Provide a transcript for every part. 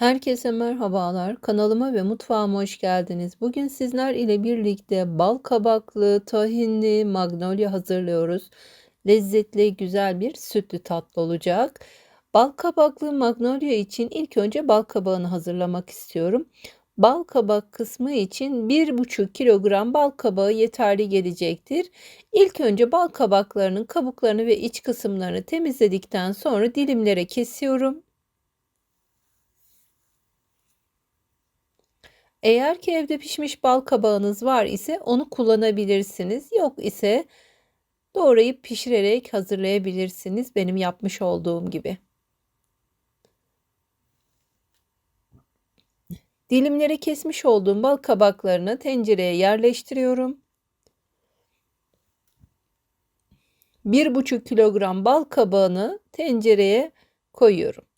Herkese merhabalar. Kanalıma ve mutfağıma hoş geldiniz. Bugün sizler ile birlikte bal kabaklı, tahinli magnolia hazırlıyoruz. Lezzetli, güzel bir sütlü tatlı olacak. Bal kabaklı magnolia için ilk önce bal kabağını hazırlamak istiyorum. Bal kabak kısmı için 1,5 kilogram bal kabağı yeterli gelecektir. İlk önce bal kabaklarının kabuklarını ve iç kısımlarını temizledikten sonra dilimlere kesiyorum. Eğer ki evde pişmiş bal kabağınız var ise onu kullanabilirsiniz. Yok ise doğrayıp pişirerek hazırlayabilirsiniz benim yapmış olduğum gibi. Dilimlere kesmiş olduğum bal kabaklarını tencereye yerleştiriyorum. 1,5 kilogram bal kabağını tencereye koyuyorum.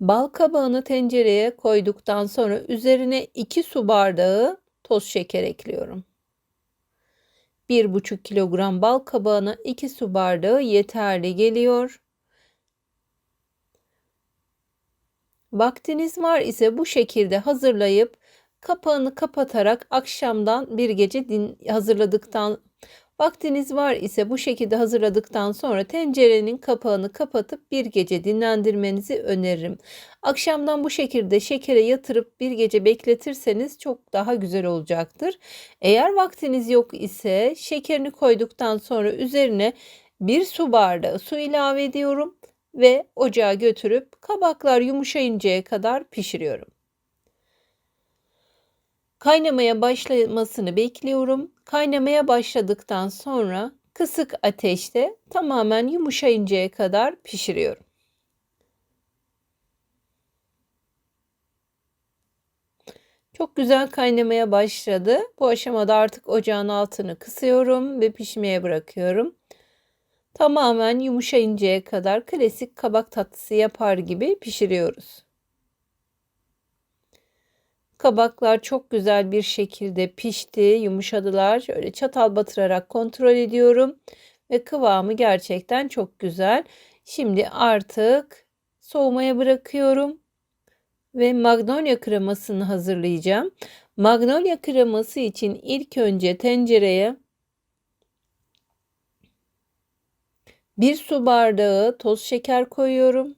Bal kabağını tencereye koyduktan sonra üzerine 2 su bardağı toz şeker ekliyorum. 1,5 kilogram bal kabağına 2 su bardağı yeterli geliyor. Vaktiniz var ise bu şekilde hazırlayıp kapağını kapatarak akşamdan bir gece din hazırladıktan Vaktiniz var ise bu şekilde hazırladıktan sonra tencerenin kapağını kapatıp bir gece dinlendirmenizi öneririm. Akşamdan bu şekilde şekere yatırıp bir gece bekletirseniz çok daha güzel olacaktır. Eğer vaktiniz yok ise şekerini koyduktan sonra üzerine bir su bardağı su ilave ediyorum ve ocağa götürüp kabaklar yumuşayıncaya kadar pişiriyorum. Kaynamaya başlamasını bekliyorum. Kaynamaya başladıktan sonra kısık ateşte tamamen yumuşayıncaya kadar pişiriyorum. Çok güzel kaynamaya başladı. Bu aşamada artık ocağın altını kısıyorum ve pişmeye bırakıyorum. Tamamen yumuşayıncaya kadar klasik kabak tatlısı yapar gibi pişiriyoruz. Kabaklar çok güzel bir şekilde pişti, yumuşadılar. Şöyle çatal batırarak kontrol ediyorum ve kıvamı gerçekten çok güzel. Şimdi artık soğumaya bırakıyorum ve magnolia kremasını hazırlayacağım. Magnolia kreması için ilk önce tencereye bir su bardağı toz şeker koyuyorum.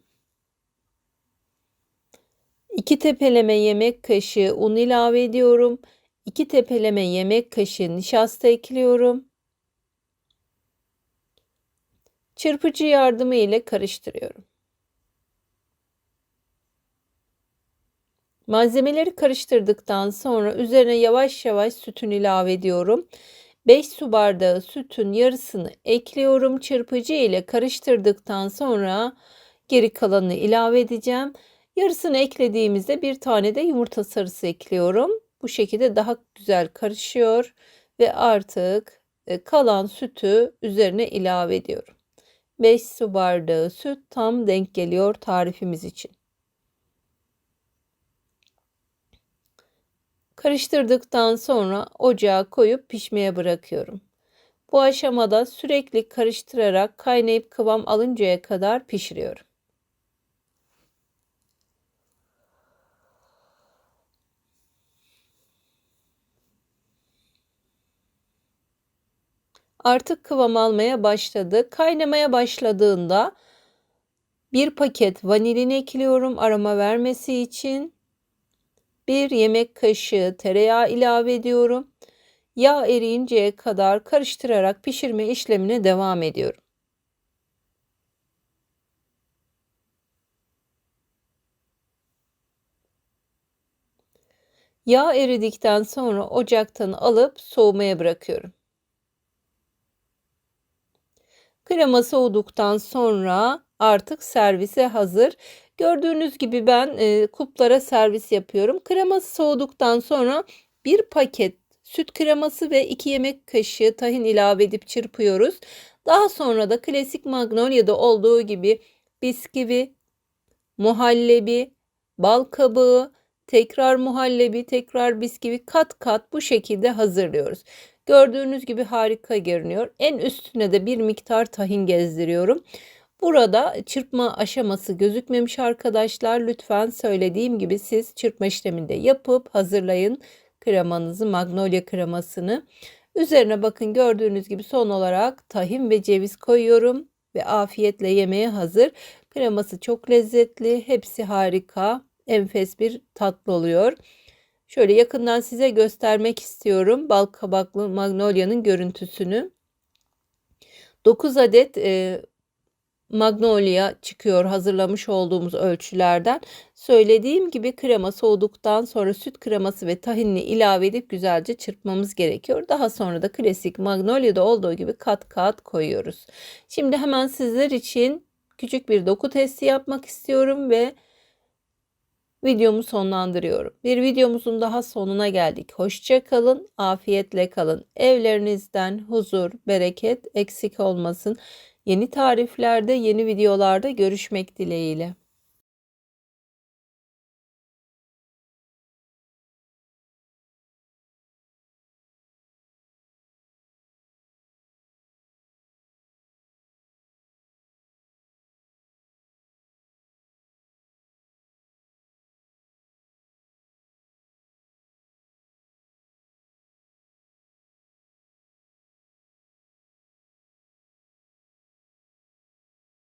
2 tepeleme yemek kaşığı un ilave ediyorum. 2 tepeleme yemek kaşığı nişasta ekliyorum. Çırpıcı yardımı ile karıştırıyorum. Malzemeleri karıştırdıktan sonra üzerine yavaş yavaş sütün ilave ediyorum. 5 su bardağı sütün yarısını ekliyorum. Çırpıcı ile karıştırdıktan sonra geri kalanını ilave edeceğim. Yarısını eklediğimizde bir tane de yumurta sarısı ekliyorum. Bu şekilde daha güzel karışıyor ve artık e, kalan sütü üzerine ilave ediyorum. 5 su bardağı süt tam denk geliyor tarifimiz için. Karıştırdıktan sonra ocağa koyup pişmeye bırakıyorum. Bu aşamada sürekli karıştırarak kaynayıp kıvam alıncaya kadar pişiriyorum. Artık kıvam almaya başladı. Kaynamaya başladığında bir paket vanilin ekliyorum aroma vermesi için. Bir yemek kaşığı tereyağı ilave ediyorum. Yağ eriyinceye kadar karıştırarak pişirme işlemine devam ediyorum. Yağ eridikten sonra ocaktan alıp soğumaya bırakıyorum. Krema soğuduktan sonra artık servise hazır. Gördüğünüz gibi ben e, kuplara servis yapıyorum. Kreması soğuduktan sonra bir paket süt kreması ve 2 yemek kaşığı tahin ilave edip çırpıyoruz. Daha sonra da klasik magnolia'da olduğu gibi bisküvi, muhallebi, bal kabağı, tekrar muhallebi, tekrar bisküvi kat kat bu şekilde hazırlıyoruz. Gördüğünüz gibi harika görünüyor. En üstüne de bir miktar tahin gezdiriyorum. Burada çırpma aşaması gözükmemiş arkadaşlar. Lütfen söylediğim gibi siz çırpma işleminde yapıp hazırlayın kremanızı, magnolia kremasını. Üzerine bakın gördüğünüz gibi son olarak tahin ve ceviz koyuyorum ve afiyetle yemeğe hazır. Kreması çok lezzetli, hepsi harika, enfes bir tatlı oluyor. Şöyle yakından size göstermek istiyorum bal kabaklı magnolia'nın görüntüsünü. 9 adet e, magnolia çıkıyor hazırlamış olduğumuz ölçülerden. Söylediğim gibi krema soğuduktan sonra süt kreması ve tahinini ilave edip güzelce çırpmamız gerekiyor. Daha sonra da klasik magnolia'da olduğu gibi kat kat koyuyoruz. Şimdi hemen sizler için küçük bir doku testi yapmak istiyorum ve videomu sonlandırıyorum. Bir videomuzun daha sonuna geldik. Hoşça kalın, afiyetle kalın. Evlerinizden huzur, bereket eksik olmasın. Yeni tariflerde, yeni videolarda görüşmek dileğiyle.